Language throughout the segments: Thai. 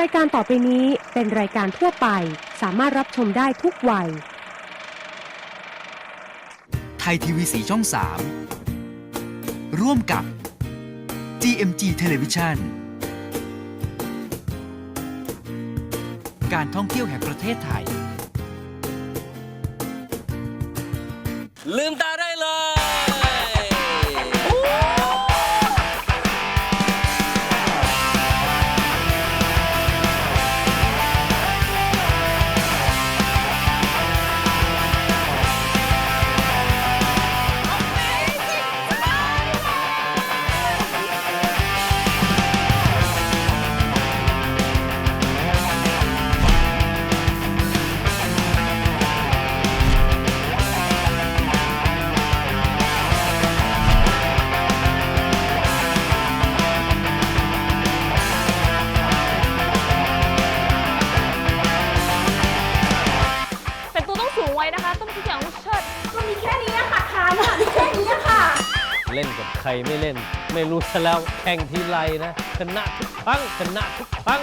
รายการต่อไปนี้เป็นรายการทั่วไป สามารถรับชมได้ทุกวัย ไทยทีวีสีช่อง 3 ร่วมกับ GMG Television การท่องเที่ยวแห่งประเทศไทย ลืมตาได้ ใครไม่เล่น ไม่รู้ซะแล้วแข่งทีไรนะชนะทุกครั้งชนะทุกครั้ง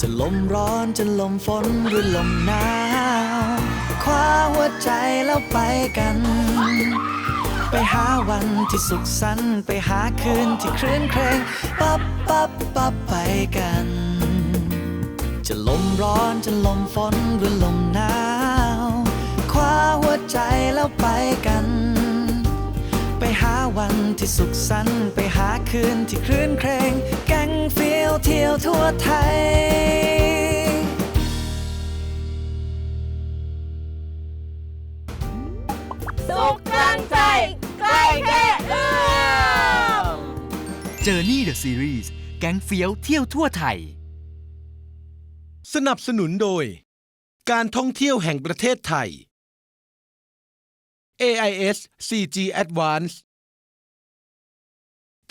จะลมร้อนจะลมฝนหรือลมหนาวคว้าหัวใจแล้วไปกัน ไปหาวันที่สุขสันต์ไปหาคืนที่คลื่นเครงปับปับปับไปกัน จะลมร้อนจะลมฝนหรือลมหนาว ใจแล้วไปกัน ไปหาวันที่สุขสันต์ไปหาคืนที่คลื่นเครงแก๊งเฟียวเที่ยวทั่วไทยสุขกลางใจใกล้แค่เอื้อม Journey the Series แก๊งเฟี้ยวเที่ยวทั่วไทย สนับสนุนโดย การท่องเที่ยวแห่งประเทศไทย AIS 4G Advance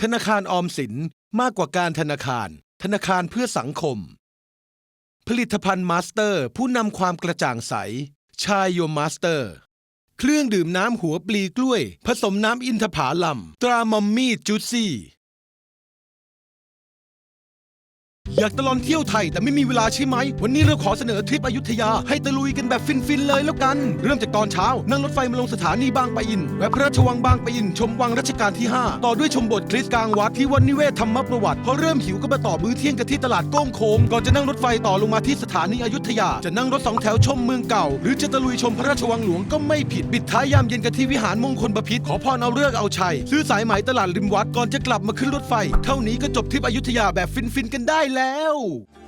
ธนาคารออมสินมากกว่าการธนาคาร ธนาคารเพื่อสังคม ผลิตภัณฑ์มาสเตอร์ ผู้นำความกระจ่างใส ชายโยมาสเตอร์ เครื่องดื่มน้ำหัวปลีกล้วย ผสมน้ำอินทผาลัม ตรามัมมี่จูซี่ อยากตลอนเที่ยวไทยแต่ไม่มีเวลาใช่ไหม วันนี้เราขอเสนอทริปอยุธยาให้ตะลุยกันแบบฟิน ๆ เลยแล้วกัน เริ่มจากตอนเช้า นั่งรถไฟมาลงสถานีบางปะอินแวะพระราชวังบางปะอิน ชมวังรัชกาลที่ 5 ต่อด้วยชมบทคริสต์กลางวัดที่วันนิเวศธรรมประวัติพอเริ่มหิวก็มาต่อมื้อเที่ยงกันที่ตลาดโก้งโคงก่อนจะนั่งรถไฟต่อลงมาที่สถานีอยุธยา จะนั่งรถสองแถวชมเมืองเก่า หรือจะตะลุยชมพระราชวังหลวงก็ไม่ผิดปิดท้ายยามเย็นกันที่วิหารมงคลบพิตรขอพรเอาเลิกษ์เอาชัยซื้อสายไหมตลาดริมวัดก่อนจะกลับมาขึ้นรถไฟ เท่านี้ก็จบทริปอยุธยาแบบฟินๆกันได้แล้วนี่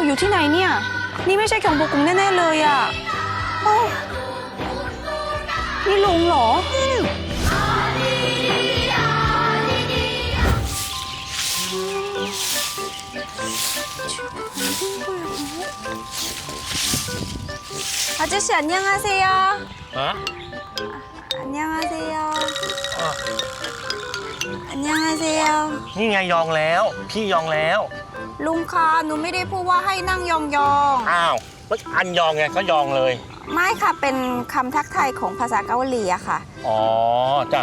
เราอยู่ที่ไหนเนี่ย นี่ไม่ใช่ของบุกุงแน่ ๆ เลยอะ่ะเอ้านี่ลุงเหรอ 아저씨 안녕하세요. ฮะ 안녕하세요. 안녕하세요. นี่ไงยองแล้ว พี่ยองแล้ว ลุงคะหนูไม่ได้พูดว่าให้นั่งยองอ้าวก็อันยองไงก็ยองเลย ๆ ไม่ค่ะเป็นคำทักทายของภาษาเกาหลีอะค่ะ อ๋อจ้ะ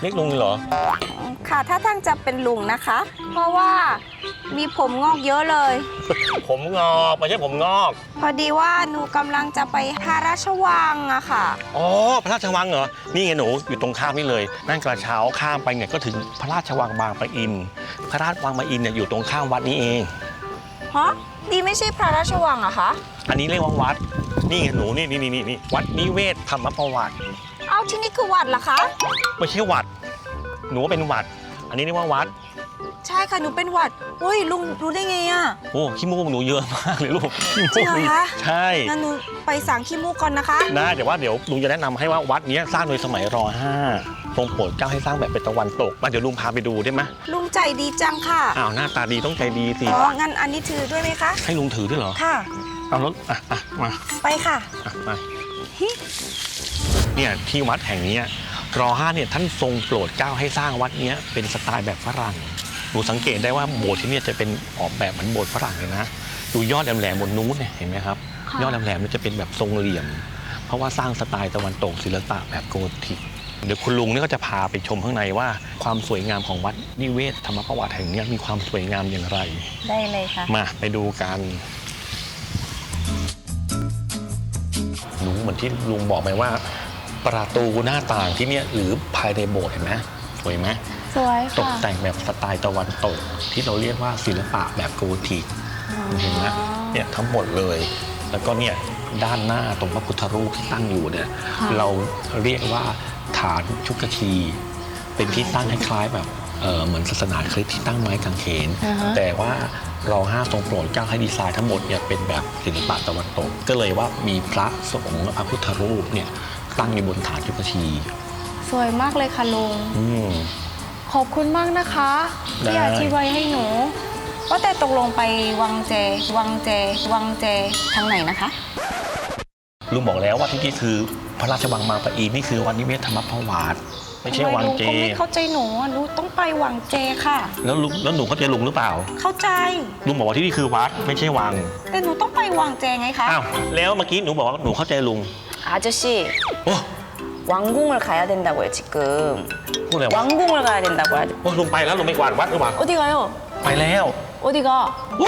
เรียกลุงเหรอ ค่ะ ถ้าทางจะเป็นลุงนะคะ เพราะว่ามีผมงอกเยอะเลย ผมงอกไม่ใช่ผมงอก พอดีว่าหนูกำลังจะไปพระราชวังอะค่ะ อ๋อ พระราชวังเหรอ นี่ไงหนูอยู่ตรงข้ามนี่เลย นั่งกระเช้าข้ามไปเนี่ยก็ถึงพระราชวังบางปะอิน พระราชวังบางปะอินเนี่ยอยู่ตรงข้ามวัดนี้เอง ฮะ ดีไม่ใช่พระราชวังอะคะ อันนี้เรียกว่าวัด นี่ไงหนูนี่นี่นี่นี่วัดนิเวศธรรมประวัติ เอาที่นี่คือวัดเหรอคะ ไม่ใช่วัด หนูว่าเป็นวัด อันนี้เรียกว่าวัดใช่ค่ะหนูเป็นหวัดเฮ้ยลุงรู้ได้ไงอะโอ้ขี้มูกหนูเยอะมากเลยลูกขี้มูกจริงเหรอคะ ใช่งั้นหนูไปสั่งขี้มูกก่อนนะคะ นะแต่ว่าเดี๋ยวลุงจะแนะนำให้ว่าวัดเนี้ยสร้างโดยสมัยร5ทรงโปรดเกล้าให้สร้างแบบเป็นตะวันตกมาเดี๋ยวลุงพาไปดูได้ไหมลุงใจดีจังค่ะอ้าวหน้าตาดีต้องใจดีสิอ๋องั้นอันนี้ถือด้วยไหมคะ ให้ลุงถือด้วยเหรอค่ะ เอารถอะอะมาไปค่ะ อะมาเนี่ยที่วัดแห่งเนี้ย รห้าเนี่ยท่านทรงโปรดเกล้าให้สร้างวัดเนี้ยเป็นสไตล์แบบฝรั่งดูสังเกตได้ว่าโบสถ์ที่เนี่ยจะเป็นออกแบบเหมือนโบสถ์ฝรั่งเลยนะดูยอดแหลมๆบนนู้นเนี่ยเห็นไหมครับ ค่ะ ยอดแหลมๆมันจะเป็นแบบทรงเหลี่ยม เพราะว่าสร้างสไตล์ตะวันตกศิลปะแบบโกธิกเดี๋ยวคุณลุงเนี่ยก็จะพาไปชมข้างในว่าความสวยงามของวัดนิเวศธรรมประวัติแห่งเนี้ยมีความสวยงามอย่างไร ได้เลยค่ะ มาไปดูกันหนูเหมือนที่ลุงบอกไปว่า ประตูหน้าต่างที่เนี่ยหรือภายในโบสถ์เห็นไหมสวยไหมสวยตกค่ะแต่งแบบสไตล์ตะวันตก ที่เราเรียกว่าศิลปะแบบโกธิก เห็นไหมเนี่ยทั้งหมดเลย แล้วก็เนี่ยด้านหน้าตรงพระพุทธรูปที่ตั้งอยู่เนี่ยค่ะ เราเรียกว่าฐานชุกชีเป็นที่ตั้งคล้ายๆแบบเอ่อเหมือนศาสนาคริสต์ที่ตั้งไม้กางเขนแต่ว่าเราห้าทรงโปรดเกล้าให้ดีไซน์ทั้งหมดเนี่ยเป็นแบบศิลปะตะวันตก ก็เลยว่ามีพระสงฆ์และพระพุทธรูปเนี่ย ตั้งอยู่บนฐานชุกชีสวยมากเลยค่ะลุง อืม ขอบคุณมากนะคะได้ที่อธิบายให้หนู ว่าแต่ตกลงไปวังเจ วังเจ วังเจทางไหนนะคะ ลุงบอกแล้วว่าที่นี่คือพระราชวังบางปะอินนี่คือวันนิเวศธรรมประวัติไม่ใช่วังเจ ทำไมลุงก็ไม่เข้าใจหนูอะหนูต้องไปวังเจค่ะ แล้วลุงแล้วหนูเข้าใจลุงหรือเปล่า เข้าใจ ลุงบอกว่าที่นี่คือวัดไม่ใช่วังแต่หนูต้องไปวังเจไงคะ อ้าวแล้วเมื่อกี้หนูบอกว่าหนูเข้าใจลุง 아저씨 โอ้ 왕궁을 가야 된다고요 지금 พูดอะไรวะ 왕궁을 가야 된다고 하죠 โอ้ลุงไปแล้วลุงไม่กวาดวัดหรือเปล่า 어디 가요? ไปแล้ว 어디가? โอ้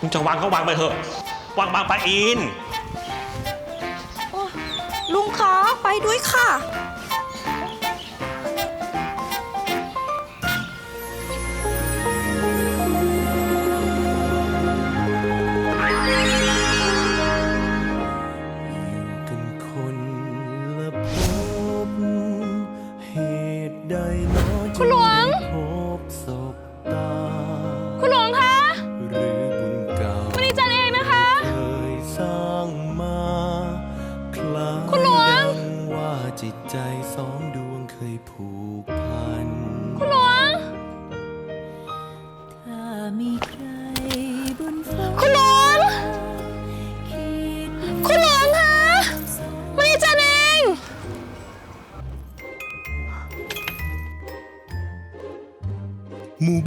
ลุงจะวางก็วางไปเถอะวางบางปะอิน ลุงคะไปด้วยค่ะ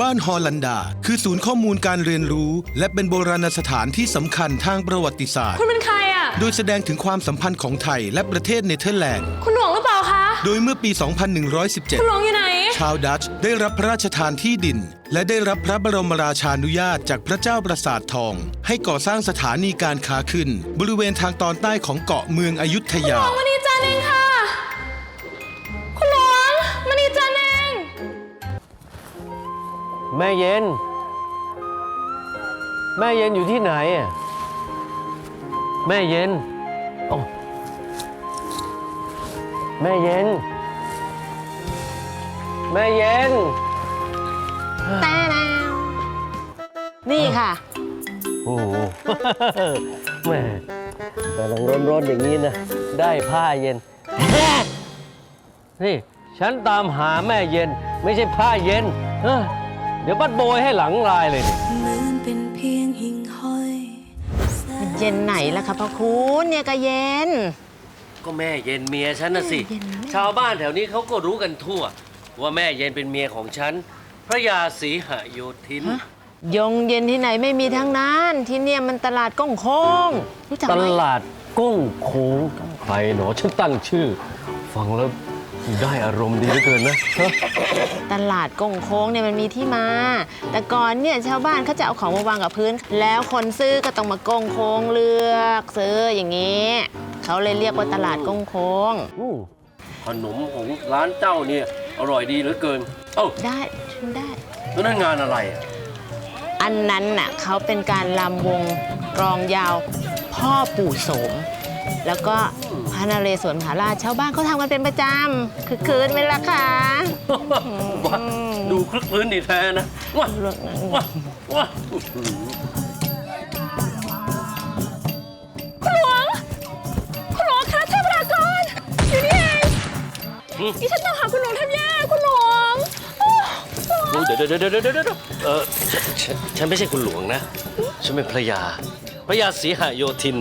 บ้านฮอลันดา คือศูนย์ข้อมูลการเรียนรู้ และเป็นโบราณสถานที่สำคัญทางประวัติศาสตร์ คุณเป็นใครอะ โดยแสดงถึงความสัมพันธ์ของไทยและประเทศเนเธอร์แลนด์ คุณหลวงหรือเปล่าคะ โดยเมื่อปี คุณหล2117 วงอยู่ไหน ชาวดัตช์ได้รับพระราชทานที่ดิน และได้รับพระบรมราชานุญาตจากพระเจ้าประสาททอง ให้ก่อสร้างสถานีการค้าขึ้น บริเวณทางตอนใต้ของเกาะเมืองอยุธยา วันนี้จันเองค่ะ แม่เย็น แม่เย็นอยู่ที่ไหนอะแม่เย็นโอ้แม่เย็น แม่เย็นนี่ค่ะ โอ้โห แม่กำลังร้อนๆอย่างนี้นะ ได้ผ้าเย็น นี่ ฉันตามหาแม่เย็น ไม่ใช่ผ้าเย็นเอ้อ เดี๋ยวบัดโบยให้หลังลายเลยนี่เหมือนเป็นเพียงหิ่งห้อยแสนเย็นไหนล่ะคะพระคุณเนี่ยก็เย็น ก็แม่เย็นเมียฉันนะสิ ชาวบ้านแถวนี้เขาก็รู้กันทั่ว ว่าแม่เย็นเป็นเมียของฉัน พระยาศรีหโยธิน ยงเย็นที่ไหนไม่มีทั้งนั้นที่เนี่ยมันตลาดก้งโค้งรู้จักตไหมลาดก้งโค้งใครหนอฉันตั้งชื่อ ฟังแล้วได้อารมณ์ดีเหลือเกินนะฮะ ตลาดก้งโค้งเนี่ยมันมีที่มา แต่ก่อนเนี่ยชาวบ้านเขาจะเอาของมาวางกับพื้น แล้วคนซื้อก็ต้องมาก้งโค้งเลือกซื้ออย่างนี้เขาเลยเรียกว่าตลาดก้งโค้งอู้ขนมของร้านเจ้าเนี่ยอร่อยดีเหลือเกิน เอ้าได้ชิมได้แล้วนั่นงานอะไรอะอันนั้นน่ะเขาเป็นการลำวงกรองยาวพ่อปู่โสม แล้วก็พ ระนเรศวรมหาราชชาวบ้านเขาทำกันเป็นประจำคือคืนไหมล่ะคะว้าดูคลึกคลื้นดีแท้นะว้าว้าว้าคุณหลวง คุณหลวงคะเทพรากรอยู่นี่เองดิฉันตามหาคุณหลวงแทบแย่คุณหลวงโอ้โอ้เดี๋ยวเดี๋ยวเดี๋ยวเดี๋ยวเดี๋ยวเออฉันฉันฉันไม่ใช่คุณหลวงนะ ฉันเป็นพระยาพระยาศรีหโยธิน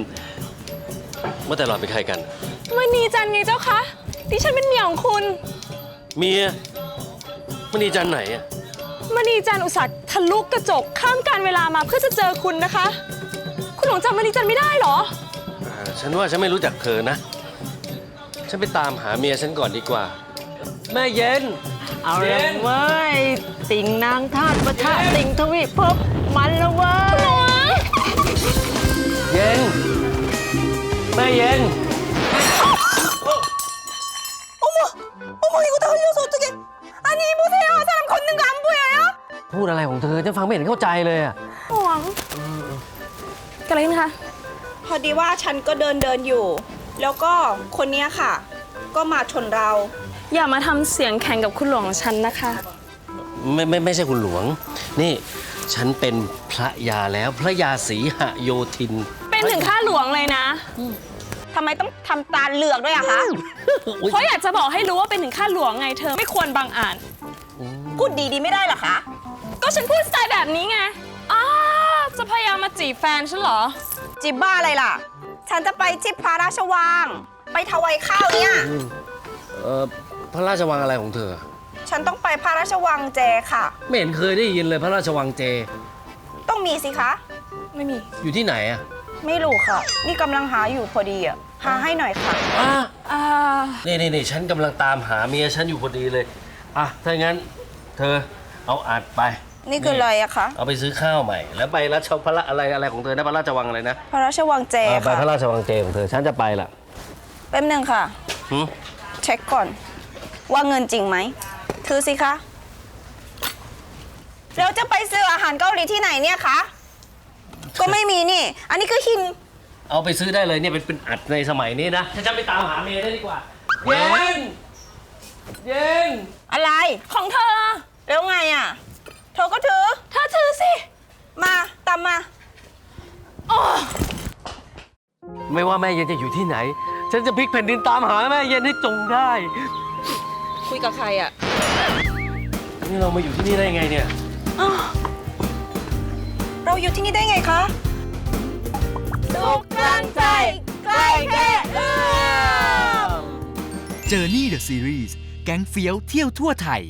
เมื่อแต่หลอนเป็นใครกัน มณีจันทร์ไงเจ้าคะดิฉันเป็นเมียของคุณเมียมณีจันทร์ไหนอะมณีจันทร์อุตส่าห์ทะลุกระจกข้ามการเวลามาเพื่อจะเจอคุณนะคะ คุณหลวงจำมณีจันทร์ไม่ได้เหรอ อ่าฉันว่าฉันไม่รู้จักเธอนะ ฉันไปตามหาเมียฉันก่อนดีกว่า แม่เย็น เอาเลยเว้ย ติ่งนางทาสประทะติ่งทวีภพมันละเว้ย เย็น แม่เย็น พูดอะไรของเธอฉันฟังไม่เห็นเข้าใจเลยอะหวงเกิดอะไรขึ้นคะ พอดีว่าฉันก็เดินเดินอยู่ แล้วก็คนเนี้ยค่ะ ก็มาชนเรา อย่ามาทำเสียงแข่งกับคุณหลวงของฉันนะคะ ไม่ไม่ไม่ใช่คุณหลวง นี่ ฉันเป็นพระยาแล้วพระยาศรีหโยธินเป็นถึงข้าหลวงเลยนะทำไมต้องทำตาเหลือกด้วยอะคะอุ๊ยเพราะอยากจะบอกให้รู้ว่าเป็นถึงข้าหลวงไงเธอไม่ควรบังอ่านพูดดีๆไม่ได้เหรอคะ ก็ฉันพูดสไตล์แบบนี้ไงอ้าจะพยายามมาจีบแฟนฉันเหรอ จิบบ้าอะไรล่ะ ฉันจะไปที่พระราชวัง ไปถวายข้าวเนี่ย เออพระราชวังอะไรของเธอ ฉันต้องไปพระราชวังเจค่ะ ไม่เห็นเคยได้ยินเลยพระราชวังเจ ต้องมีสิคะ ไม่มี อยู่ที่ไหนอะไม่รู้ค่ะ นี่กำลังหาอยู่พอดีอะหาให้หน่อยค่ะ อะอ่า นี่นี่นี่ฉันกำลังตามหาเมียฉันอยู่พอดีเลย อะ ถ้างั้น เธอเอาอัดไป นี่คืออะไรอะคะเอาไปซื้อข้าวใหม่ แล้วไปรัชพระอะไรอะไรของเธอนะพระราชวังอะไรนะพระราชวังเจอ่าไปค่ะพระราชวังเจของเธอฉันจะไปละแป๊บหนึงค่ะ หึเช็คก่อน ว่าเงินจริงไหมถือสิคะแล้วจะไปซื้ออาหารเกาหลีที่ไหนเนี่ยคะก็ไม่มีนี่ อันนี้คือหินเอาไปซื้อได้เลยเนี่ยเป็นเป็นอัดในสมัยนี้นะฉันจะไปตามหาเมียได้ดีกว่าเย็นเย็นอะไรของเธอแล้วไงอะเธอก็ถือ เธอถือสิ มาตามมา ไม่ว่าแม่เย็นจะอยู่ที่ไหน ฉันจะพลิกแผ่นดินตามหาแม่เย็นให้จงได้คุยกับใครอะนี่เรามาอยู่ที่นี่ได้ไงเนี่ยเราอยู่ที่นี่ได้ไงคะสุขกลางใจ ใกล้แค่เอื้อม Journey the Series แก๊งเฟี้ยวเที่ยวทั่วไทย